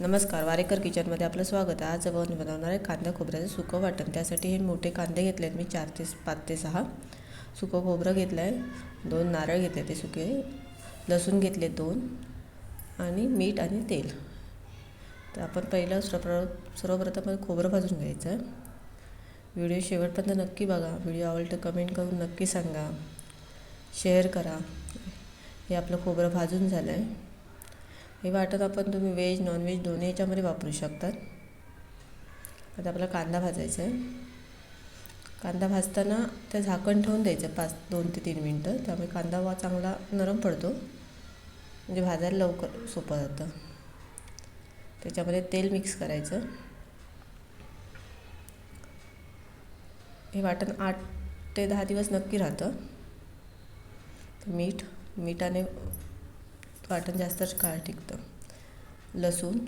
नमस्कार वारेकर किचनमध्ये आपलं स्वागत आहे. आज आपण बनवणार आहे कांदा खोबऱ्याचं सुकं वाटण. त्यासाठी हे मोठे कांदे घेतले आहेत मी चार ते पाच ते सहा. सुकं खोबरं घेतलं आहे दोन नारळ घेतले ते सुके. लसूण घेतले दोन आणि मीठ आणि तेल. तर आपण पहिलं सर्व सर्वप्रथम खोबरं भाजून घ्यायचं आहे. व्हिडिओ शेवटपर्यंत नक्की बघा. व्हिडिओ आवडलं कमेंट करून नक्की सांगा. शेअर करा. हे आपलं खोबरं भाजून झालं आहे. हे वाटत आपण तुम्ही व्हेज नॉनव्हेज दोन्ही याच्यामध्ये वापरू शकतात. आता आपला कांदा भाजायचा आहे. कांदा भाजताना त्या झाकण ठेवून द्यायचं पाच दोन ते तीन मिनटं. त्यामुळे कांदा वा चांगला नरम पडतो. म्हणजे भाजायला लवकर सोपं जातं. त्याच्यामध्ये तेल मिक्स करायचं. हे वाटण आठ ते दहा दिवस नक्की राहतं. मीठ मिठाने वाटण जास्त काळ टिकतं. लसूण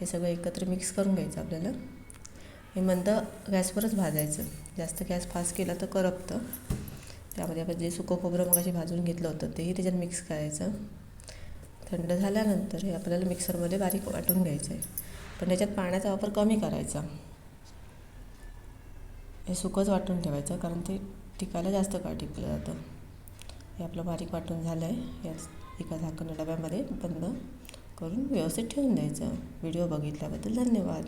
हे सगळं एकत्र मिक्स करून घ्यायचं आपल्याला. हे मंद गॅसवरच भाजायचं. जास्त गॅस फास्ट केला तर करपतं. त्यामध्ये आपण जे सुकं खोबरं मग भाजून घेतलं होतं तेही त्याच्यात मिक्स करायचं. थंड झाल्यानंतर हे आपल्याला मिक्सरमध्ये बारीक वाटून घ्यायचं आहे पण त्याच्यात पाण्याचा वापर कमी करायचा. हे सुकंच वाटून ठेवायचं कारण ते टिकायला जास्त काळ टिकलं जातं. हे आपलं बारीक वाटून झालं आहे याच एका झाकण डब्यामध्ये बंद करून व्यवस्थित ठेवून द्यायचं. व्हिडिओ बघितल्याबद्दल धन्यवाद.